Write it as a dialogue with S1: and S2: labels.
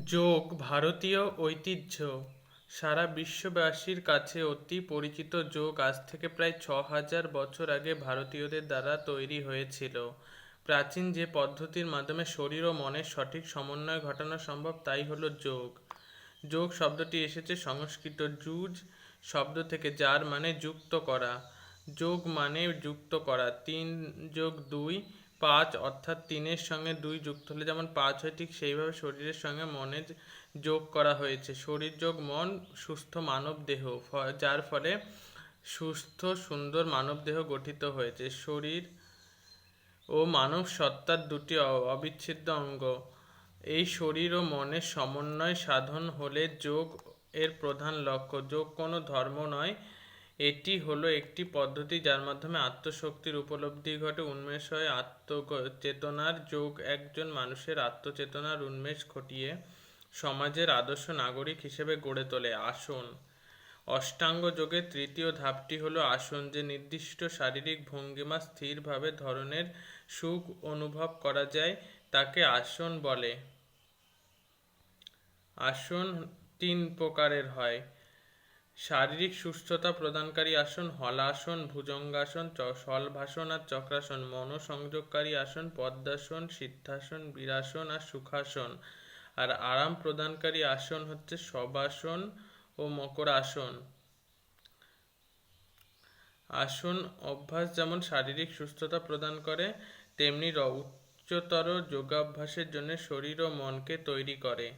S1: যোগ, ভারতীয় ঐতিহ্য। সারা বিশ্ববাসীর কাছে অতি পরিচিত যোগ আজ থেকে প্রায় ছ হাজার বছর আগে ভারতীয়দের দ্বারা তৈরি হয়েছিল। প্রাচীন যে পদ্ধতির মাধ্যমে শরীর ও মনের সঠিক সমন্বয় ঘটানো সম্ভব, তাই হলো যোগ। যোগ শব্দটি এসেছে সংস্কৃত যুজ শব্দ থেকে, যার মানে যুক্ত করা। যোগ মানে যুক্ত করা। তিন যোগ দুই পাঁচ অর্থাৎ তিনের সঙ্গে দুই যুক্ত হলে যেমন পাঁচ হয়, ঠিক সেইভাবে শরীরের সঙ্গে মনের যোগ করা হয়েছে। শরীর যোগ, মন, সুস্থ মানব দেহ যার ফলে সুস্থ, সুন্দর মানব দেহ গঠিত হয়েছে। শরীর ও মানব সত্তার দুটি অবিচ্ছেদ্য অঙ্গ। এই শরীর ও মনের সমন্বয় সাধন হলে যোগ এর প্রধান লক্ষ্য। যোগ কোনো ধর্ম নয় এটি হলো একটি পদ্ধতি যার মাধ্যমে আত্মশক্তির উপলব্ধি ঘটে, উন্মেষ হয়, আত্মচেতনার যোগ একজন মানুষের আত্মচেতনার উন্মেষ ঘটিয়ে সমাজের আদর্শ নাগরিক হিসেবে গড়ে তোলে। আসন। অষ্টাঙ্গ যোগের তৃতীয় ধাপটি হলো আসন, যে নির্দিষ্ট শারীরিক ভঙ্গিমা স্থিরভাবে ধরনের সুখ অনুভব করা যায়, তাকে আসন বলে। আসন তিন প্রকারের হয়। শারীরিক সুস্থতা প্রদানকারী আসন হলাসন ভুজঙ্গাসন শলভাসন আর চক্রাসন, মনোসংযোগকারী আসন, পদ্মাসন, সিদ্ধাসন, বীরাসন আর সুখাসন। আর আরাম প্রদানকারী আসন হচ্ছে শবাসন ও মকরাসন। আসন অভ্যাস যেমন শারীরিক সুস্থতা প্রদান করে, তেমনি উচ্চতর যোগাভ্যাসের জন্য শরীর ও মনকে তৈরি করে।